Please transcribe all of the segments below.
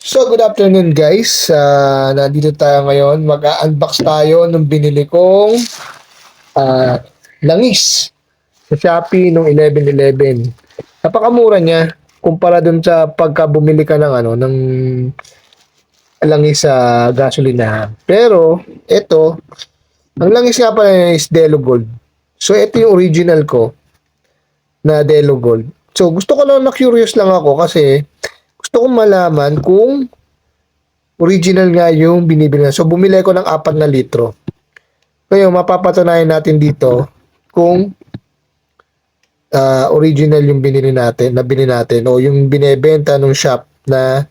So, good afternoon guys. Ah, nandito tayo ngayon. Mag-unbox tayo nung binili kong ah, langis sa Shopee nung 11.11. Napakamura niya kumpara dun sa pagka bumili ka ng ano, ng langis sa gasolinahan. Pero, ito, ang langis nga pala is Delo Gold. So, ito yung original ko na Delo Gold. So, gusto ko lang na curious lang ako kasi gusto kong malaman kung original nga yung binibili na. So, bumili ko ng 4 na litro. Ngayon, mapapatunayan natin dito kung ah, original yung binili natin, na binili natin o yung binebenta ng shop na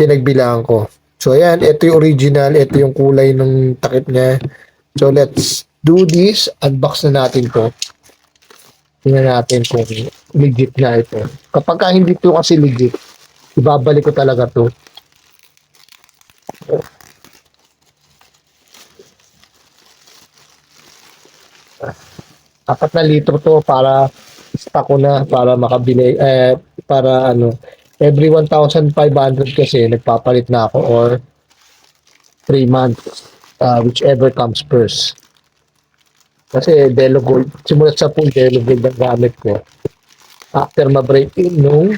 pinagbilangan ko. So, ayan, ito yung original, ito yung kulay ng takip niya. So, let's do this. Unbox na natin to. Tingnan natin kung legit na ito. Kapag ka hindi to kasi legit, ibabalik ko talaga to. Apat na litro to para stock ko na para makabili eh para ano every 1,500 kasi nagpapalit na ako or 3 months uh, whichever comes first. Kasi Delo Gold, simulat sa pool, Delo Gold ang gamit ko. After ma-break in nung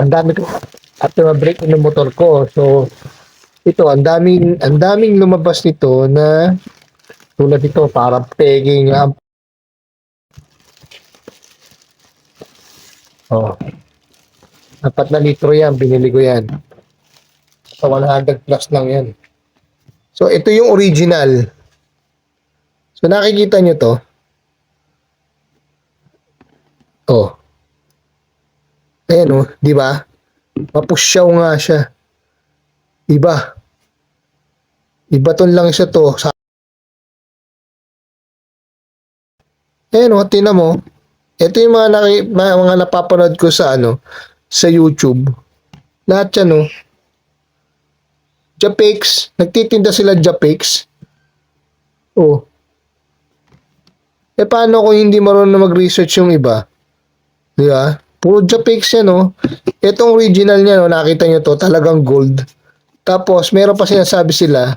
ang dami ko after ma-break in ng motor ko. So ito, ang daming ang daming lumabas nito na tulad ito, parang pegging nga. Oh. Apat na litro yan, binili ko yan. Sa 100 plus lang yan. So, ito yung original. So, nakikita nyo to. Oh. Ayan oh, di ba? Mapusyaw nga siya. Iba. Iba ton lang siya to. Sa Ayan o, tinan mo. Ito yung mga, naki, mga, mga napapanood ko sa ano, sa YouTube. Lahat yan o. Japix. Nagtitinda sila Japix. Oh. Eh paano kung hindi marunong mag-research yung iba? Di ba? Puro Japix yan o. Itong original niya, no, nakita nyo to, talagang gold. Tapos, meron pa sinasabi sila,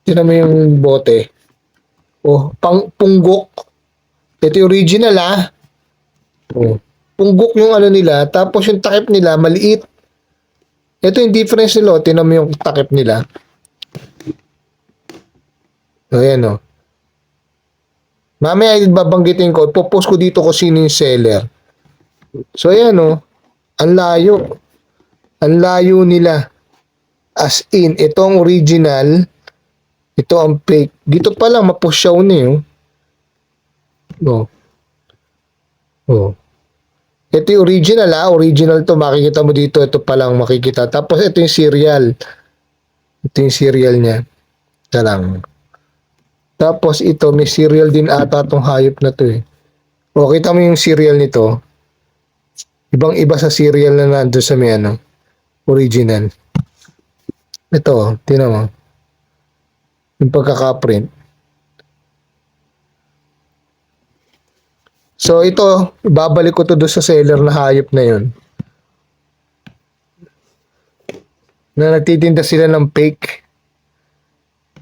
tinan mo yung bote. Oh, pang punggok. Ito yung original ah. Oh. Punggok yung ano nila, tapos yung takip nila maliit. Ito yung difference nila, oh. tinan mo yung takip nila. O yan o. Mamaya babanggitin ko, popost ko dito kung sino yung seller. So ayan o, ang layo. Ang layo nila. As in, itong original, ito ang fake. Dito pa lang, mapusyaw na yun. Oh. Oh. Ito yung original ah. Original to. Makikita mo dito. Ito pa lang makikita. Tapos ito yung serial. Ito yung serial niya. Ito lang. Tapos ito, may serial din ata tong hayop na to eh. O, kita mo yung serial nito. Ibang iba sa serial na nandun sa may ano. Original. Ito, tinan mo. Yung pagkakaprint. So ito, babalik ko to doon sa seller na hayop na yun. Na nagtitinda sila ng fake.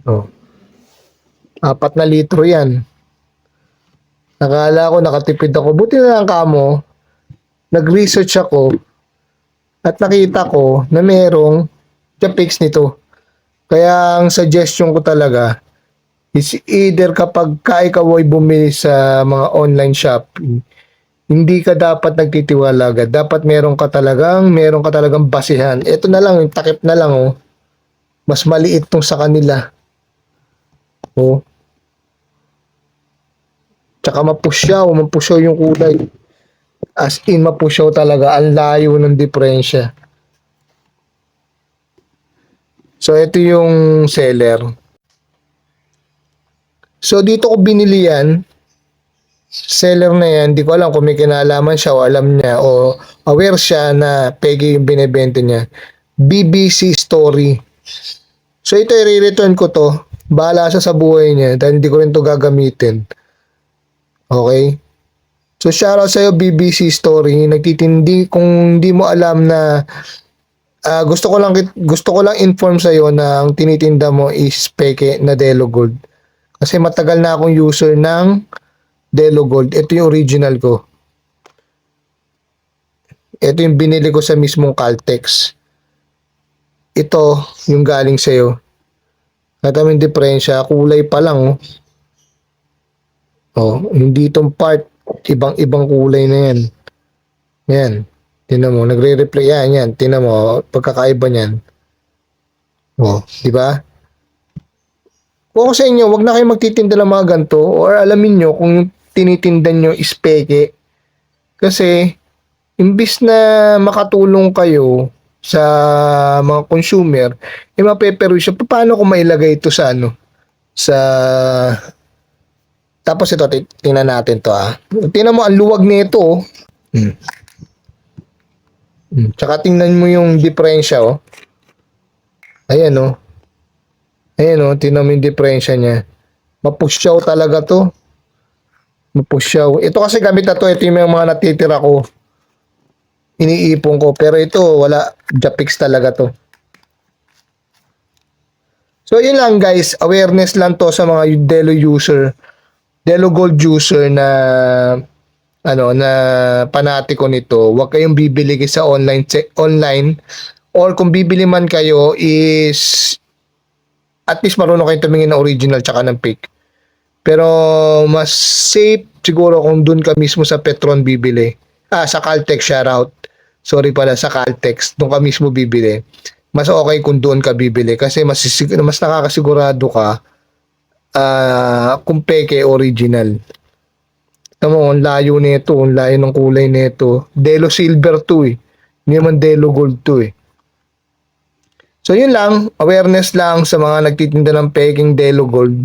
Oh. Apat na litro yan. Nakala ko nakatipid ako. Buti na lang kamo. Nag-research ako at nakita ko na merong Japix nito. Kaya ang suggestion ko talaga is either kapag ka ikaw ay bumili sa mga online shopping, hindi ka dapat nagtitiwala agad. Dapat meron ka talagang, meron ka talagang basihan. Ito na lang, yung takip na lang, oh. Mas maliit tong sa kanila. Oh. Tsaka mapusyaw, mapusyaw yung kulay. As in, mapusyaw talaga. Ang layo ng diferensya. So, ito yung seller. So dito ko binili yan. Seller na yan, di ko alam kung may kinalaman siya o alam niya o aware siya na pegi yung binibenta niya. BBC Story. So ito i-return ko to. Bahala siya sa buhay niya dahil hindi ko rin to gagamitin. Okay? So shoutout sa'yo BBC Story. Nagtitindi kung hindi mo alam na ah, gusto ko lang gusto ko lang inform sa na ang tinitinda mo is peke na Delo Gold. Kasi matagal na akong user ng Delo Gold. Ito yung original ko. Ito yung binili ko sa mismong Caltex. Ito yung galing sa'yo. At yung diferensya, kulay pa lang oh. Oh, hindi itong part, ibang-ibang kulay na yan. Yan. Tinan mo, nagre-replay yan, yan. Tinan mo, pagkakaiba niyan. Oh, di ba? Kung sa inyo, wag na kayo magtitinda ng mga ganito or alamin nyo kung tinitinda nyo is peke. Kasi, imbis na makatulong kayo sa mga consumer, eh mapeperwisyo, paano ko mailagay ito sa ano? Sa tapos ito, ti- tingnan natin to ah. Tingnan mo, ang luwag nito. Oh. Hmm. Hmm. Tsaka tingnan mo yung diferensya oh. Ayan oh. Ayan oh, tingnan mo yung diferensya niya. Mapusyaw talaga to. Mapusyaw. Ito kasi gamit na to, ito yung mga natitira ko. Iniipon ko. Pero ito, wala. Japix talaga to. So, yun lang guys. Awareness lang to sa mga Delo user. Delo Gold user na ano na panatiko nito, huwag kayong bibili sa online che- online or kung bibili man kayo is at least marunong kayong tumingin ng original tsaka ng fake. Pero mas safe siguro kung dun ka mismo sa Petron bibili. Ah, sa Caltex shoutout. Sorry pala sa Caltex, doon ka mismo bibili. Mas okay kung doon ka bibili kasi mas mas nakakasigurado ka ah kung peke original. Tama mo, ang layo nito, ang layo ng kulay nito. Delo silver to eh. Hindi naman Delo gold to eh. So yun lang, awareness lang sa mga nagtitinda ng peking Delo gold.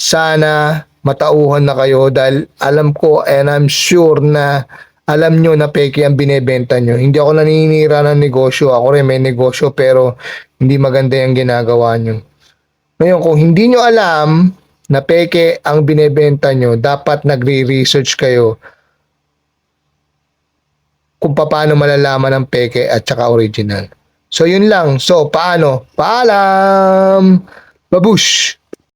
Sana matauhan na kayo dahil alam ko and I'm sure na alam nyo na peke ang binebenta nyo. Hindi ako naninira ng negosyo. Ako rin may negosyo pero hindi maganda yung ginagawa nyo. Ngayon, kung hindi nyo alam na peke ang binebenta nyo, dapat nagre-research kayo kung paano malalaman ang peke at saka original. So, yun lang. So, paano? Paalam! Babush!